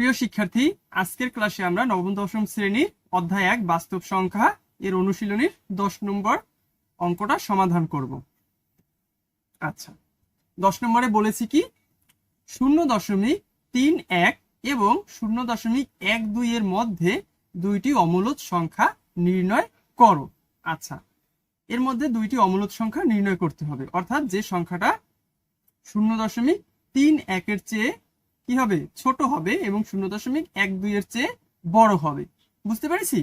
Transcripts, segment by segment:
প্রিয় শিক্ষার্থী, আজকের ক্লাসে আমরা নবম, দশম শ্রেণির অধ্যায় এক, বাস্তব সংখ্যা এর অনুশীলনীর দশ নম্বর অঙ্কটা সমাধান করব। আচ্ছা দশ নম্বরে বলেছি কি? শূন্য দশমিক তিন এক এবং শূন্য দশমিক এক দুই এর মধ্যে দুইটি অমূলদ সংখ্যা নির্ণয় করো। আচ্ছা এর মধ্যে দুইটি অমূলত সংখ্যা নির্ণয় করতে হবে। অর্থাৎ যে সংখ্যাটা শূন্য দশমিক তিন একের চেয়ে কি হবে? ছোট হবে এবং শূন্য দশমিক এক দুই এর চেয়ে বড় হবে। বুঝতে পেরেছি?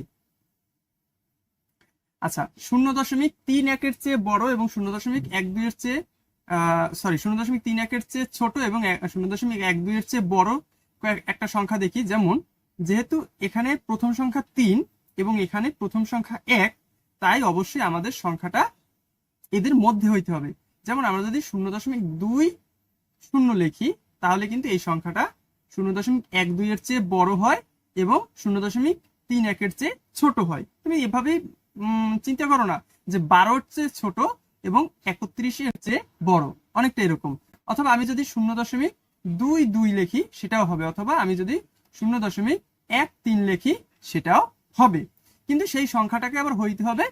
আচ্ছা শূন্য দশমিক তিন একের চেয়ে বড় এবং শূন্য দশমিক এক দুই এর চেয়ে সরি শূন্য দশমিক তিন একের চেয়ে ছোট এবং শূন্য দশমিক এক দুই এর চেয়ে বড় একটা সংখ্যা দেখি। যেমন, যেহেতু এখানে প্রথম সংখ্যা তিন এবং এখানে প্রথম সংখ্যা এক, তাই অবশ্যই আমাদের সংখ্যাটা এদের মধ্যে হইতে হবে। যেমন আমরা যদি শূন্য দশমিক দুই শূন্য লিখি তাহলে কিন্তু এই সংখ্যাটা শূন্য দশমিক এক দুই এর চেয়ে বড় হয় এবং শূন্য দশমিক তিন একের চেয়ে ছোট হয়। তুমি এভাবেই উম, চিন্তা করো না যে বারোর চেয়ে ছোট এবং একত্রিশের চেয়ে বড়। অনেকটা এরকম। অথবা আমি যদি শূন্য দশমিক দুই দুই লেখি সেটাও হবে। অথবা আমি যদি শূন্য দশমিক এক তিন লেখি সেটাও হবে। কিন্তু সেই সংখ্যাটাকে আবার হইতে হবে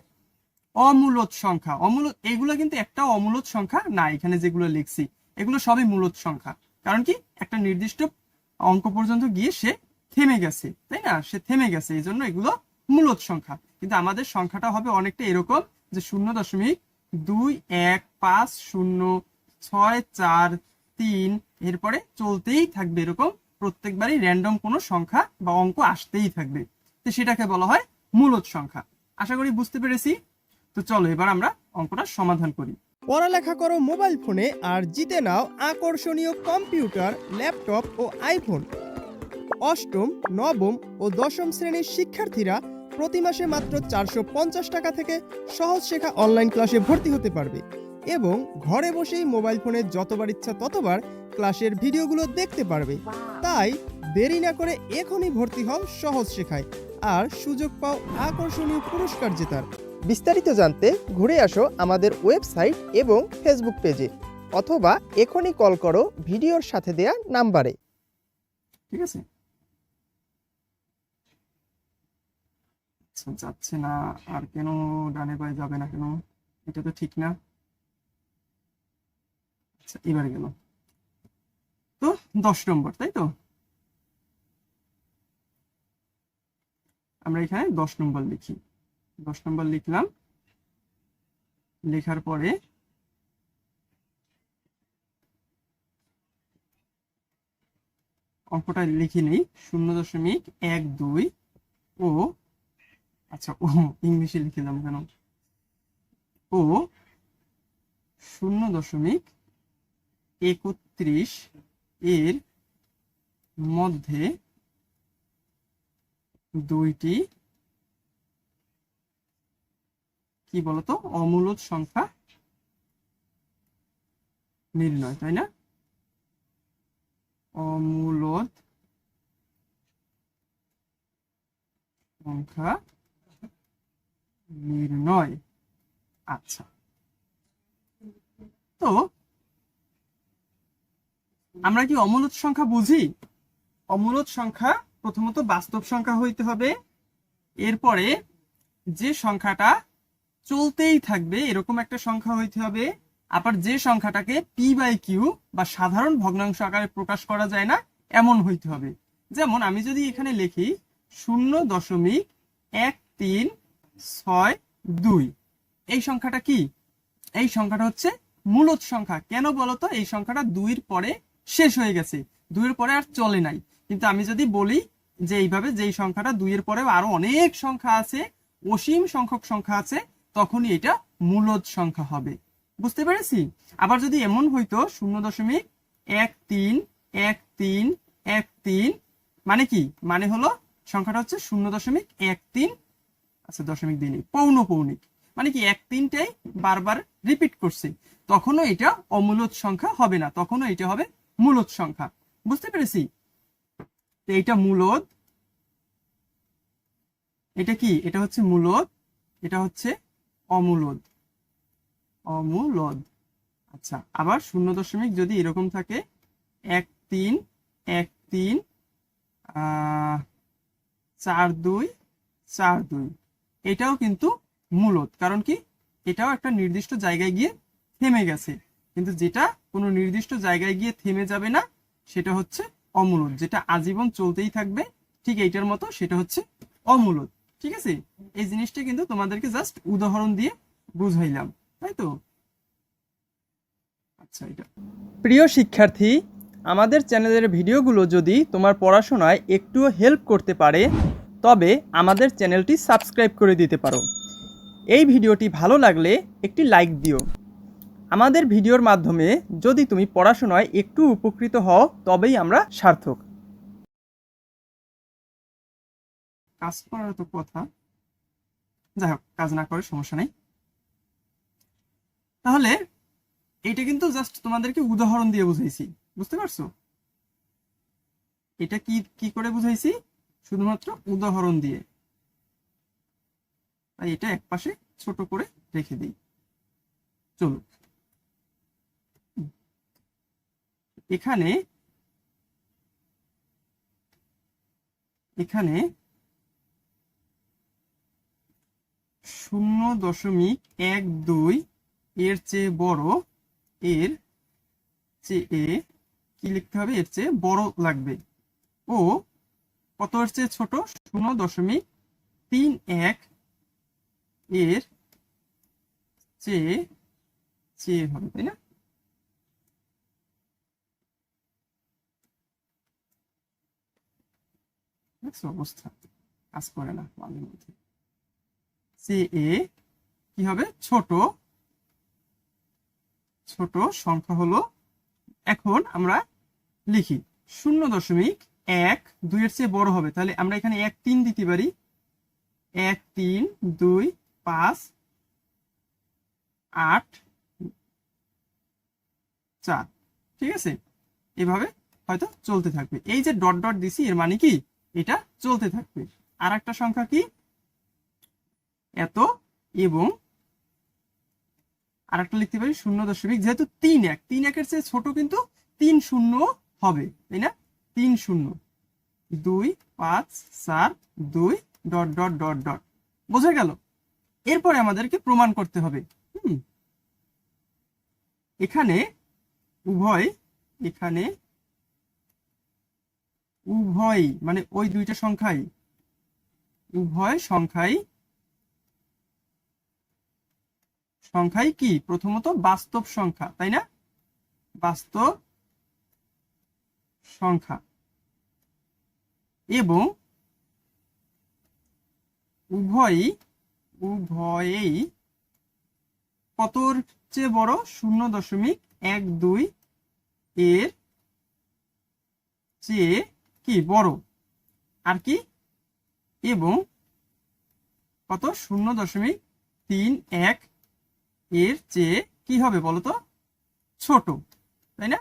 অমূলত সংখ্যা। অমূলত এগুলো কিন্তু একটা অমূলত সংখ্যা না এখানে যেগুলো লিখছি এগুলো সবই মূলত সংখ্যা। কারণ কি? একটা নির্দিষ্ট অঙ্ক পর্যন্ত গিয়ে সে থেমে গেছে, তাই না? সে থেমে গেছে এই জন্য এগুলো মূলত সংখ্যা। কিন্তু আমাদের সংখ্যাটা হবে অনেকটা এরকম যে শূন্য দশমিক দুই, এক, পাঁচ, শূন্য, ছয়, চার, তিন, এরপরে চলতেই থাকবে এরকম প্রত্যেকবারই র্যান্ডম কোনো সংখ্যা বা অঙ্ক আসতেই থাকবে। তো সেটাকে বলা হয় মূলত সংখ্যা। আশা করি বুঝতে পেরেছি। তো চলো এবার আমরা অঙ্কটা সমাধান করি। পড়ালেখা করো মোবাইল ফোনে আর জিতে নাও আকর্ষণীয় কম্পিউটার, ল্যাপটপ ও আইফোন। অষ্টম, নবম ও দশম শ্রেণির শিক্ষার্থীরা প্রতি মাসে মাত্র চারশো পঞ্চাশ টাকা থেকে সহজ শেখা অনলাইন ক্লাসে ভর্তি হতে পারবে এবং ঘরে বসেই মোবাইল ফোনে যতবার ইচ্ছা ততবার ক্লাসের ভিডিওগুলো দেখতে পারবে। তাই দেরি না করে এখনই ভর্তি হও সহজ শেখায় আর সুযোগ পাও আকর্ষণীয় পুরস্কার জেতার। বিস্তারিত জানতে ঘুরে আসো আমাদের ওয়েবসাইট এবং ফেসবুক পেজে, অথবা এখনই কল করো ভিডিওর সাথে দেয়া নাম্বারে। ঠিক আছে? যাচ্ছে না, আর কেন ডানে পায়ে যাবে না কেন? এটা তো ঠিক না। আচ্ছা এবারে গেল। তো, দশ নম্বর, তাই তো? আমরা এখানে দশ নম্বর লিখি। দশ নম্বর লিখলাম। লেখার পরে অঙ্কটা লিখে নেই, শূন্য দশমিক এক দুই। ও আচ্ছা ও ইংলিশে লিখলাম কেন? ও শূন্য দশমিক একত্রিশ এর মধ্যে দুইটি কি বলতো? অমূলদ সংখ্যা নির্ণয়, তাই না? অমূলদ সংখ্যা নির্ণয়। আচ্ছা। তো আমরা কি অমূলত সংখ্যা বুঝি? অমূলত সংখ্যা প্রথমত বাস্তব সংখ্যা হইতে হবে। এরপরে যে সংখ্যাটা চলতেই থাকবে, এরকম একটা সংখ্যা হইতে হবে। আবার যে সংখ্যাটাকে পি বাই কিউ বা সাধারণ ভগ্নাংশ আকারে প্রকাশ করা যায় না, এমন হইতে হবে। যেমন আমি যদি এখানে লিখি শূন্য দশমিক এক তিন ছয় দুই, এই সংখ্যাটা কি? এই সংখ্যাটা হচ্ছে মূলত সংখ্যা। কেন বলতো? এই সংখ্যাটা দুইয়ের পরে শেষ হয়ে গেছে। দুইয়ের পরে আর চলে নাই। কিন্তু আমি যদি বলি যে এইভাবে যেই সংখ্যাটা দুইয়ের পরে আরও অনেক সংখ্যা আছে, অসীম সংখ্যক সংখ্যা আছে তখনই এটা মূলদ সংখ্যা হবে। বুঝতে পেরেছি? আবার যদি এমন হইতো, শূন্য দশমিক এক তিন এক তিন এক তিন মানে কি? মানে হলো সংখ্যাটা হচ্ছে শূন্য দশমিক এক তিন আচ্ছা দশমিক দিনই পৌন পৌনিক মানে কি, এক তিনটাই বারবার রিপিট করছে। তখনও এটা অমূলত সংখ্যা হবে না, তখনও এটা হবে মূলত সংখ্যা। বুঝতে পেরেছি? তো এটা মূলত এটা কি? এটা হচ্ছে মূলত এটা হচ্ছে অমূলদ। অমূলদ। আচ্ছা আবার শূন্য দশমিক যদি এরকম থাকে, এক তিন এক তিন চার দুই চার দুই। এটাও কিন্তু মূলত কারণ কি? এটাও একটা নির্দিষ্ট জায়গায় গিয়ে থেমে গেছে। কিন্তু যেটা কোনো নির্দিষ্ট জায়গায় গিয়ে থেমে যাবে না, সেটা হচ্ছে অমূলত যেটা আজীবন চলতেই থাকবে, ঠিক এইটার মতো সেটা হচ্ছে অমূলত ঠিক আছে? এই জিনিসটা কিন্তু তোমাদেরকে জাস্ট উদাহরণ দিয়ে বুঝাইলাম, তাই তো? আচ্ছা এটা। প্রিয় শিক্ষার্থী, আমাদের চ্যানেলের ভিডিওগুলো যদি তোমার পড়াশোনায় একটুও হেল্প করতে পারে, তবে আমাদের চ্যানেলটি সাবস্ক্রাইব করে দিতে পারো। এই ভিডিওটি ভালো লাগলে একটি লাইক দিও। আমাদের ভিডিওর মাধ্যমে যদি তুমি পড়াশোনায় একটু উপকৃত হও, তবেই আমরা সার্থক। কাজ করার তো কথা। যাই হোক, কাজ না করে সমস্যা নেই। তাহলে এটা কিন্তু জাস্ট তোমাদেরকে উদাহরণ দিয়ে বুঝাইছি, বুঝতে পারছ? এটা কি কি করে বুঝাইছি? শুধুমাত্র উদাহরণ দিয়ে। তাই এটা একপাশে ছোট করে রেখে দিই। চলো এখানে এখানে শূন্য দশমিক এক দুই এর চেয়ে বড়, এর চেয়ে কি লিখতে হবে? এর চেয়ে বড় লাগবে। ও, কত এর চেয়ে ছোট? শূন্য দশমিক তিন এক এর চেয়ে চেয়ে হবে, তাই না? অবস্থা? কাজ করে না মাঝে মধ্যে। সি এ কি হবে? ছোট। ছোট সংখ্যা হলো, এখন আমরা লিখি, শূন্য দশমিক এক দুইয়ের চেয়ে বড় হবে। তাহলে আমরা এখানে এক তিন দিতে পারি। এক তিন দুই পাঁচ আট চার। ঠিক আছে? এভাবে হয়তো চলতে থাকবে। এই যে ডট ডট দিছি, এর মানে কি? এটা চলতে থাকবে। আর একটা সংখ্যা কি? এত এবং আর একটা লিখতে পারি, শূন্য দশমিক, যেহেতু তিন এক, তিন একের চেয়ে ছোট কিন্তু তিন শূন্য হবে, তাই না? তিন শূন্য। দুই, পাঁচ, চার, দুই, ডট ডট ডট ডট। বোঝা গেল? এরপরে আমাদেরকে প্রমাণ করতে হবে। হুম। এখানে উভয় এখানে উভয় মানে ওই দুইটা সংখ্যাই, উভয় সংখ্যাই সংখ্যাই কি? প্রথমত বাস্তব সংখ্যা, তাই না? বাস্তব সংখ্যা। এবং উভয়ই, উভয়েই কতর চেয়ে বড়? শূন্য দশমিক এক দুই এর চেয়ে কি বড়? আর কি? এবং কত? শূন্য দশমিক তিন এক এর চেয়ে কি হবে বলতো? ছোট, তাই না?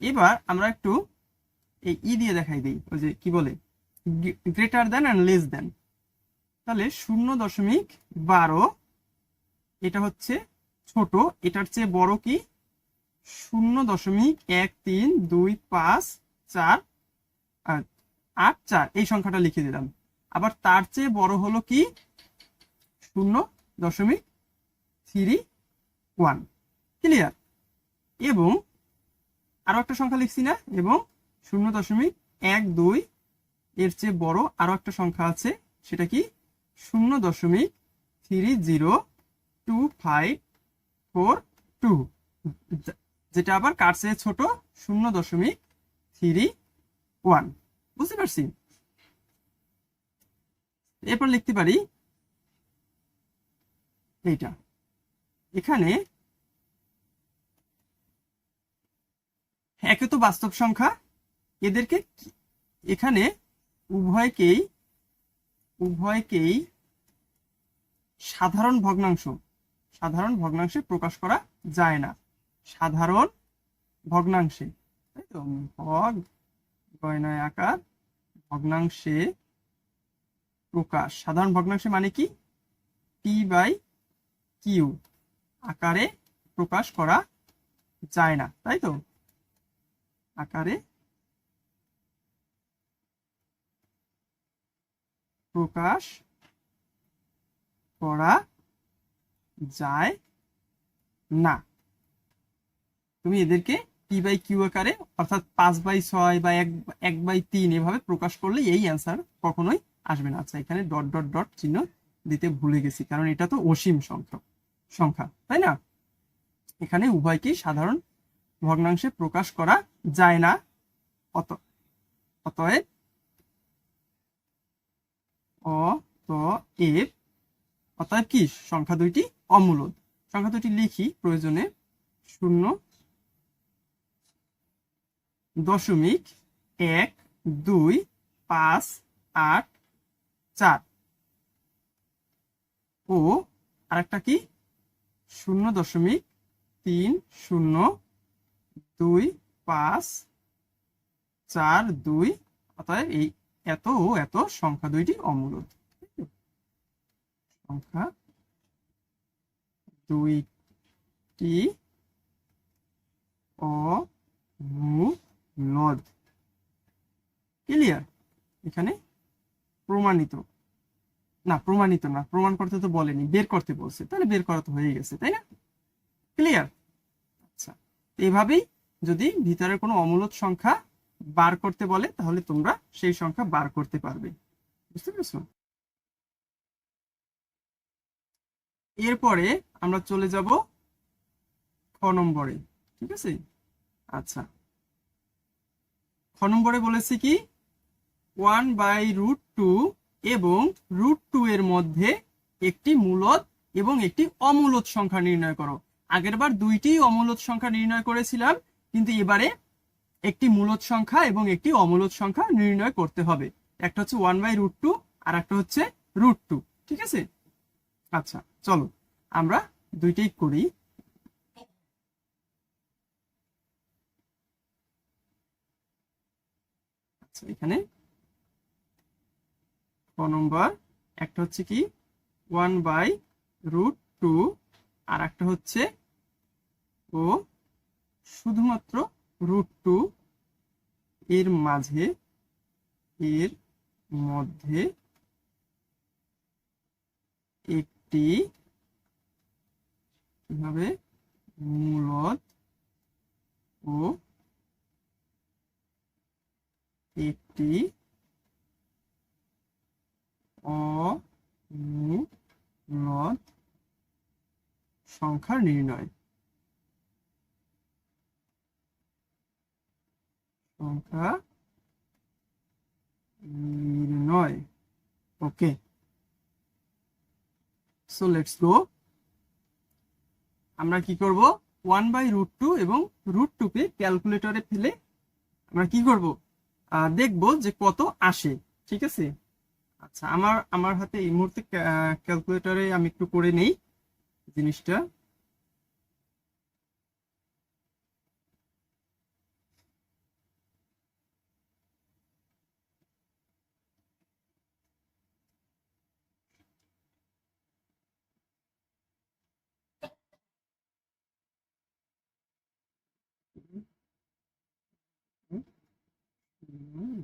এবার আমরা একটু এই ই দিয়ে দেখাই দিই, ওই যে কি বলে? Greater than and less than তাহলে শূন্য দশমিক বারো, এটা হচ্ছে ছোট, এটার চেয়ে বড় কি? শূন্য দশমিক এক তিন দুই পাঁচ চার আর আট চার, এই সংখ্যাটা লিখে দিলাম। আবার তার চেয়ে বড় হলো কি? শূন্য দশমিক থ্রি, ওয়ান। ক্লিয়ার? এবং আরও একটা সংখ্যা লিখছি না, এবং শূন্য দশমিক এক দুই এর চেয়ে বড় আরও একটা সংখ্যা আছে, সেটা কি? শূন্য দশমিক three zero two five four two. যেটা আবার কার চেয়ে ছোট? শূন্য দশমিক থ্রি ওয়ান। বুঝতে পারছি? এরপর লিখতে পারি এইটা। এখানে একে তো বাস্তব সংখ্যা। এদেরকে এখানে উভয়কেই উভয়কেই সাধারণ ভগ্নাংশ। সাধারণ ভগ্নাংশে প্রকাশ করা যায় না। সাধারণ ভগ্নাংশে। তাই তো? ভগ গয়নায় আকার ভগ্নাংশে প্রকাশ। সাধারণ ভগ্নাংশে মানে কি? পি বাই কিউ আকারে প্রকাশ করা যায় না, তাই তো? আকারে প্রকাশ করা যায় না। তুমি এদেরকে পি বাই কিউ আকারে, অর্থাৎ পাঁচ বাই ছয় বা এক এক বাই তিন এভাবে প্রকাশ করলে এই অ্যান্সার কখনোই আসবে না। আচ্ছা এখানে ডট ডট ডট চিহ্ন দিতে ভুলে গেছি, কারণ এটা তো অসীম সংখ্যা সংখ্যা, তাই না? এখানে উভয়কেই সাধারণ ভগ্নাংশে প্রকাশ করা যায় না। অত অতএব অতএব অতএব কি? সংখ্যা দুইটি অমূলদ। সংখ্যা দুইটি লিখি প্রয়োজনে শূন্য দশমিক এক দুই পাঁচ আট চার। ও আরেকটা কি? শূন্য দশমিক তিন শূন্য দুই পাঁচ চার দুই, অতএব এই এত ও এত সংখ্যা দুইটি অমূলদ সংখ্যা দুইটি অমূলদ ক্লিয়ার? এখানে প্রমাণিত। না, প্রমাণিত না, প্রমাণ করতে তো বলেনি, বের করতে বলছে, তাহলে বের করা তো হয়ে গেছে, তাই না? ক্লিয়ার আচ্ছা এভাবেই যদি ভিতরে কোনো অমূলত সংখ্যা বার করতে বলে, তাহলে তোমরা সেই সংখ্যা বার করতে পারবে, বুঝতে পেরেছ? এরপরে আমরা চলে যাব খ নম্বরে, ঠিক আছে? আচ্ছা খ নম্বরে বলেছি কি? ওয়ান বাই রুট টু এবং রুট টু এর মধ্যে একটি মূলত এবং একটি অমূলত সংখ্যা নির্ণয় করো। আগেরবার দুইটি অমূলদ সংখ্যা নির্ণয় করেছিলাম, কিন্তু এবারে একটি মূলত সংখ্যা এবং একটি অমূলদ সংখ্যা নির্ণয় করতে হবে। একটা হচ্ছে ওয়ান বাই রুট টু আর একটা হচ্ছে রুট টু ঠিক আছে? আচ্ছা চলো, আমরা দুইটাই করি। আচ্ছা এখানে নম্বর, একটা হচ্ছে কি ওয়ান বাই রুট টু আর একটা হচ্ছে ও শুধুমাত্র রুট টু এর মাঝে, এর মধ্যে একটি কীভাবে, মূলদ ও একটি অমূলদ সংখ্যা নির্ণয়। সংখ্যা নির্ণয়। ওকে। সো লেটস গো আমরা কি করব? ওয়ান বাই রুট টু এবং রুট টু কে ক্যালকুলেটরে ফেলে আমরা কি করব? দেখব যে কত আসে, ঠিক আছে? আচ্ছা আমার আমার হাতে এই মুহূর্তে ক্যালকুলেটরে আমি একটু করে নেই জিনিসটা।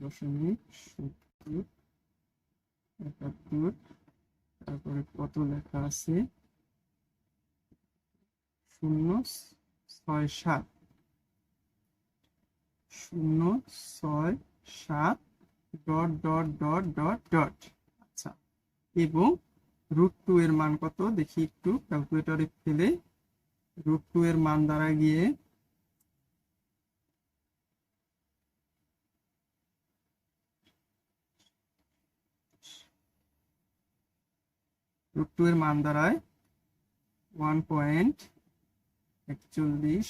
দশমিক সত্তর। তারপরে কত লেখা আছে? শূন্য ছয় সাত। শূন্য ছয় সাত dot dot dot dot dot. আচ্ছা এবং রুট টু এর মান কত? দেখি একটু ক্যালকুলেটরে ফেলে। রুট টু এর মান দ্বারা গিয়ে রুট টু এর মান দাঁড়ায় ওয়ান পয়েন্ট একচল্লিশ,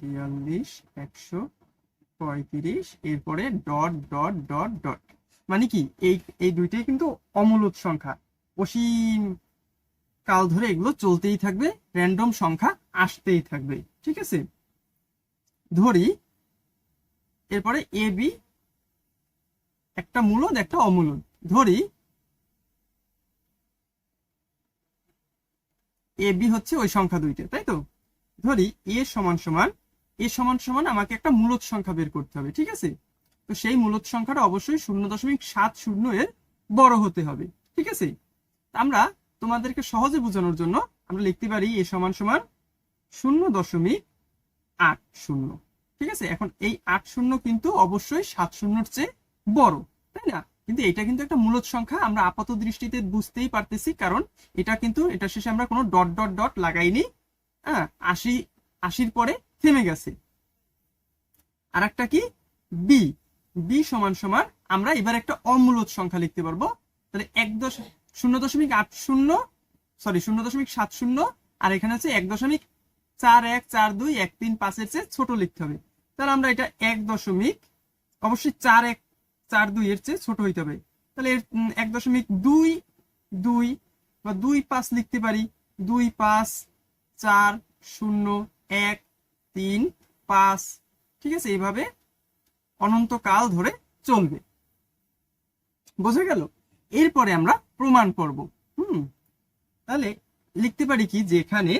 বিয়াল্লিশ, একশো পঁয়ত্রিশ, এরপরে ডট ডট ডট ডট মানে কি, এই এই দুইটাই কিন্তু অমূলদ সংখ্যা। অসীম কাল ধরে এগুলো চলতেই থাকবে র্যান্ডম সংখ্যা আসতেই থাকবে, ঠিক আছে? ধরি, এরপরে এ বি একটা মূলদ, একটা অমূলদ। ধরি এ বি হচ্ছে ওই সংখ্যা দুইটা, তাই তো? ধরি এ সমান সমান, এ সমান সমান আমাকে একটা মূলদ সংখ্যা বের করতে হবে, ঠিক আছে? তো সেই মূলদ সংখ্যাটা অবশ্যই শূন্য দশমিক সাত শূন্য এর বড় হতে হবে, ঠিক আছে? আমরা তোমাদেরকে সহজে বোঝানোর জন্য আমরা লিখতে পারি এ সমান সমান শূন্য দশমিক আট শূন্য, ঠিক আছে? এখন এই আট শূন্য কিন্তু অবশ্যই সাত শূন্যর চেয়ে বড়, তাই না? কিন্তু এটা কিন্তু একটা মূলত সংখ্যা, আমরা আপাত দৃষ্টিতে বুঝতেই পারতেছি, কারণ এটা কিন্তু এটা শেষে আমরা কোনো ডট ডট ডট লাগাইনি। হ্যাঁ আশি, আশির পরে থেমে গেছে। আর একটা কি? বি বি সমান সমান, আমরা এবার একটা অমূলত সংখ্যা লিখতে পারব। তাহলে এক দশ, শূন্য দশমিক আট শূন্য সরি শূন্য দশমিক সাত শূন্য, আর এখানে হচ্ছে এক দশমিক চার এক, চার দুই, এক তিন, পাঁচের চেয়ে ছোট লিখতে হবে। তাহলে আমরা এটা এক দশমিক, অবশ্যই চার এক চার দুই এর চেয়ে ছোট হইতে হবে। তাহলে এর এক দশমিক দুই দুই বা দুই পাঁচ লিখতে পারি। দুই পাঁচ, চার, শূন্য, এক, তিন, পাঁচ। ঠিক আছে? এইভাবে অনন্তকাল ধরে চলবে। বোঝা গেল? এরপরে আমরা প্রমাণ করব। হুম? তাহলে লিখতে পারি কি? যে এখানে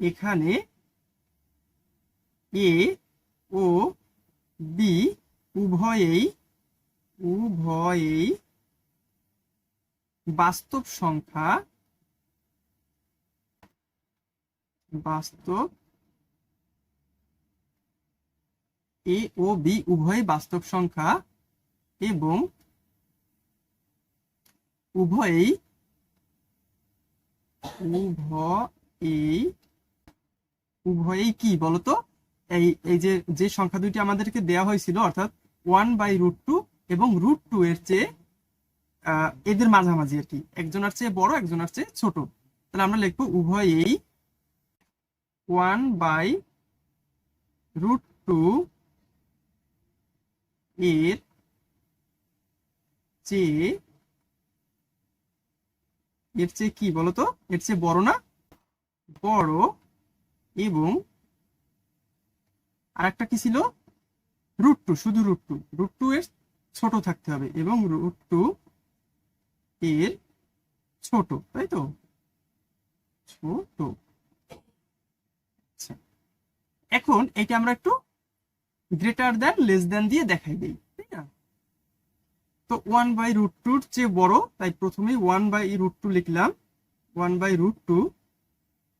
এখানে এ, ও বি উভয়েই উভয়েই বাস্তব সংখ্যা, বাস্তব এ ও বি উভয় বাস্তব সংখ্যা এবং উভয়ই উভয়ই উভয়ই কি বলতো? এই এই যে যে সংখ্যা দুইটি আমাদেরকে দেওয়া হয়েছিল, অর্থাৎ ওয়ান বাই রুট টু এবং রুট টু এর চেয়ে এদের মাঝামাঝি আর কি। একজনের চেয়ে বড়, একজনের চেয়ে ছোট। তাহলে আমরা লিখব উভয়ই ওয়ান বাই রুট টু এর চেয়ে এর চেয়ে কি বলতো? এর চেয়ে বড় না? বড় এবং আর একটা কি ছিল? রুট টু শুধু রুট টু রুট টু এর ছোট থাকতে হবে এবং রুট টু এর ছোট, তাই তো? ছোট। আচ্ছা। এখন এটা আমরা একটু গ্রেটার দেন লেস দেন দিয়ে দেখাই দিই, তাই না? তো ওয়ান বাই রুট টুর চেয়ে বড়, তাই প্রথমে ওয়ান বাই রুট টু লিখলাম। ওয়ান বাই রুট টু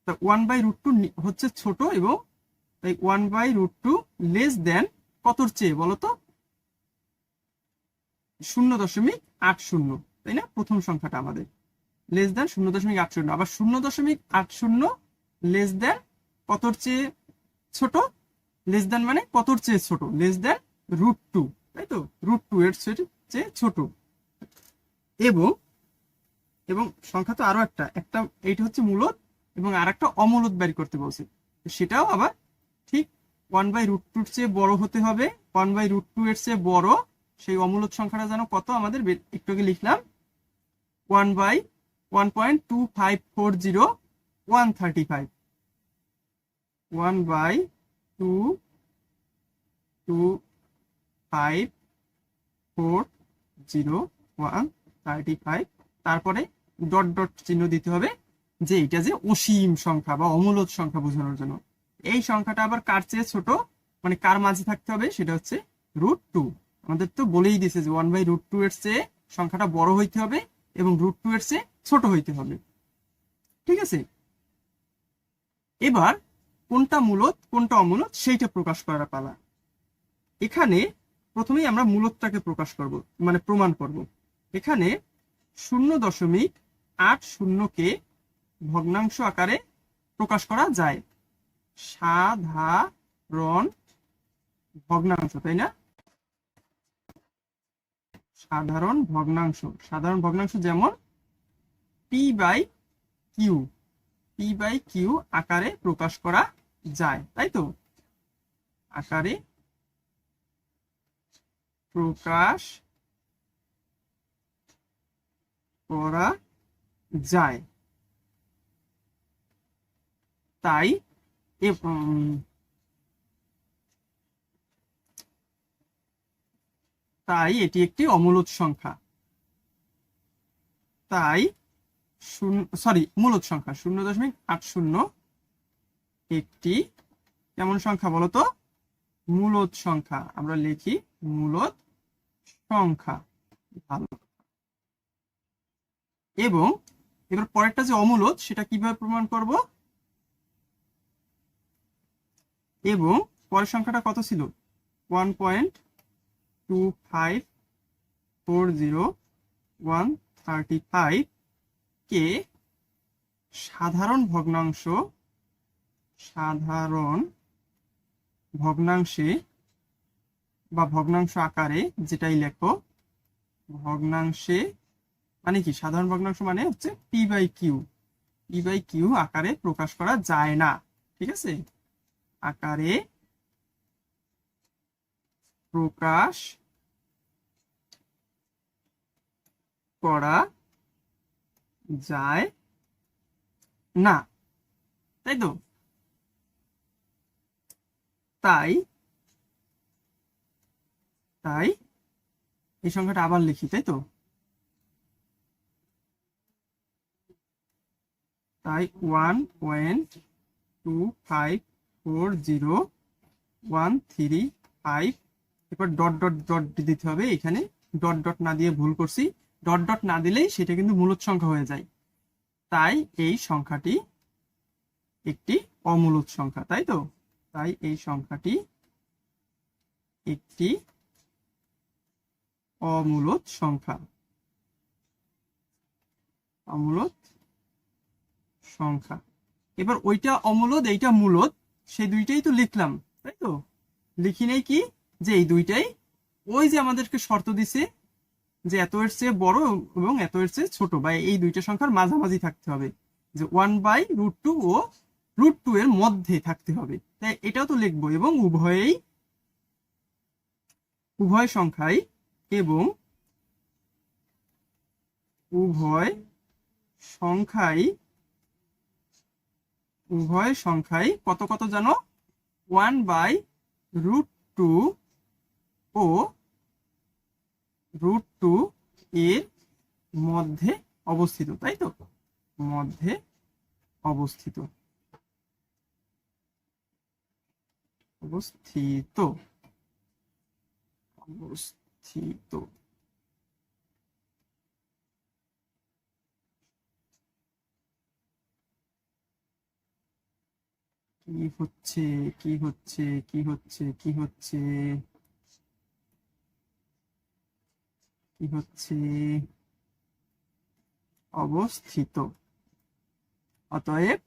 তা ওয়ান বাই রুট টু হচ্ছে ছোট এবং তাই one by root two less than কতর চেয়ে বলো তো? শূন্য দশমিক আট শূন্য, তাই না? প্রথম সংখ্যাটা আমাদের। লেস দেন শূন্য দশমিক আট শূন্য, আবার শূন্য দশমিক আট শূন্য লেস দেন কতর চেয়ে ছোট? লেস দেন মানে কতর চেয়ে ছোট? লেস দেন রুট টু তাই তো? রুট টু এর চেয়ে- ছোট। এবং এবং সংখ্যা তো আরও একটা একটা, এইটা হচ্ছে মূলত এবং আর একটা অমূলত বের করতে বলছে। সেটাও আবার ওয়ান বাই রুট টুর চেয়ে বড় হতে হবে ওয়ান বাই রুট টু এর চেয়ে বড়, সেই অমূলত সংখ্যাটা যেন কত? আমাদের একটু আগে লিখলাম one by one point two five four zero one thirty five one by two two five four zero one thirty five তারপরে ডট ডট চিহ্ন দিতে হবে, যে এটা যে অসীম সংখ্যা বা অমূলত সংখ্যা বোঝানোর জন্য। এই সংখ্যাটা আবার কার চেয়ে ছোট? মানে কার মাঝে থাকতে হবে? সেটা হচ্ছে রুট টু আমাদের তো বলেই দিছে যে ওয়ান বাই রুট টু এর চেয়ে সংখ্যাটা বড় হইতে হবে এবং রুট টু এর চেয়ে ছোট হইতে হবে। ঠিক আছে? এবার কোনটা মূলত, কোনটা অমূলত সেইটা প্রকাশ করার পালা। এখানে প্রথমেই আমরা মূলতটাকে প্রকাশ করব মানে প্রমাণ করব। এখানে শূন্য দশমিক আট শূন্যকে ভগ্নাংশ আকারে প্রকাশ করা যায়। সাধারণ ভগ্নাংশ, তাই না? সাধারণ ভগ্নাংশ। সাধারণ ভগ্নাংশ যেমন P by Q P by Q আকারে প্রকাশ করা যায়, তাই তো? আকারে প্রকাশ করা যায়। তাই এ- উম, তাই এটি একটি অমূলত সংখ্যা। তাই সরি মূলত সংখ্যা শূন্য দশমিক আট শূন্য একটি কেমন সংখ্যা বলতো? মূলত সংখ্যা আমরা লিখি মূলত সংখ্যা। ভালো। এবং এবার পরেরটা যে অমূলত সেটা কীভাবে প্রমাণ করব? এবং পরের সংখ্যাটা কত ছিল? One point two five four zero one thirty five কে সাধারণ ভগ্নাংশ, সাধারণ ভগ্নাংশে বা ভগ্নাংশ আকারে যেটাই লেখো, ভগ্নাংশে মানে কি? সাধারণ ভগ্নাংশ মানে হচ্ছে P by Q P by Q আকারে প্রকাশ করা যায় না। ঠিক আছে? আকারে প্রকাশ করা যায় না, তাই তো? তাই তাই, এই সংখ্যাটা আবার লিখি, তাই তো? তাই one point two five four zero one three five এরপর ডট ডট ডট দিতে হবে। এখানে ডট ডট না দিয়ে ভুল করছি। ডট ডট না দিলেই সেটা কিন্তু মূলত সংখ্যা হয়ে যায়। তাই এই সংখ্যাটি একটি অমূলত সংখ্যা, তাই তো? তাই এই সংখ্যাটি একটি অমূলত সংখ্যা। অমূলত সংখ্যা। এবার ওইটা অমূলত, এইটা মূলত সেই দুইটাই তো লিখলাম, তাই তো? লিখি নেই কি? যে এই দুইটাই, ওই যে আমাদেরকে শর্ত দিছে যে এত এর চেয়ে বড় এবং এত এর চেয়ে ছোট, বা এই দুইটা সংখ্যার মাঝামাঝি থাকতে হবে। যে ওয়ান বাই রুট টু ও রুট টু এর মধ্যে থাকতে হবে। তাই এটাও তো লিখব এবং উভয়েই, উভয় সংখ্যাই এবং উভয় সংখ্যাই উভয় সংখ্যাই কত কত জানো? ওয়ান বাই রুট টু ও রুট টু এর মধ্যে অবস্থিত, তাই তো? মধ্যে অবস্থিত। অবস্থিত। অবস্থিত। কি হচ্ছে কি হচ্ছে কি হচ্ছে কি হচ্ছে? কি হচ্ছে? অবস্থিত। অতএব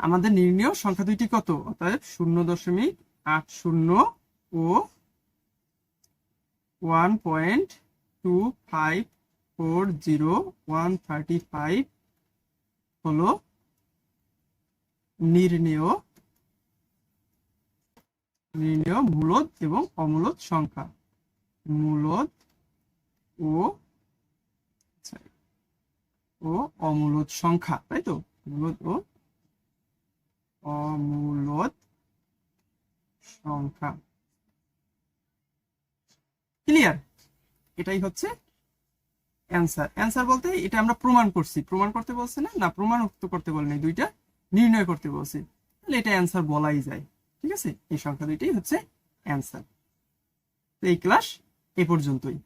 আমাদের নির্ণয় সংখ্যা দুইটি কত? অতএব শূন্য দশমিক আট শূন্য ও one point two five four zero one thirty five হলো নির্ণেয় নির্ণেয় মূলদ এবং অমূলদ সংখ্যা। মূলদ ও ও অমূলদ সংখ্যা, তাই তো? মূলদ ও অমূলদ সংখ্যা। ক্লিয়ার এটাই হচ্ছে অ্যান্সার অ্যান্সার বলতে এটা আমরা প্রমাণ করছি। প্রমাণ করতে বলছে না? না প্রমাণ করতে বলেনি দুইটা। নির্ণয় করতে বলছে। তাহলে এটা অ্যান্সার বলাই যায়। ঠিক আছে? এই সংখ্যা দুইটাই হচ্ছে অ্যান্সার তো এই ক্লাস এ পর্যন্তই।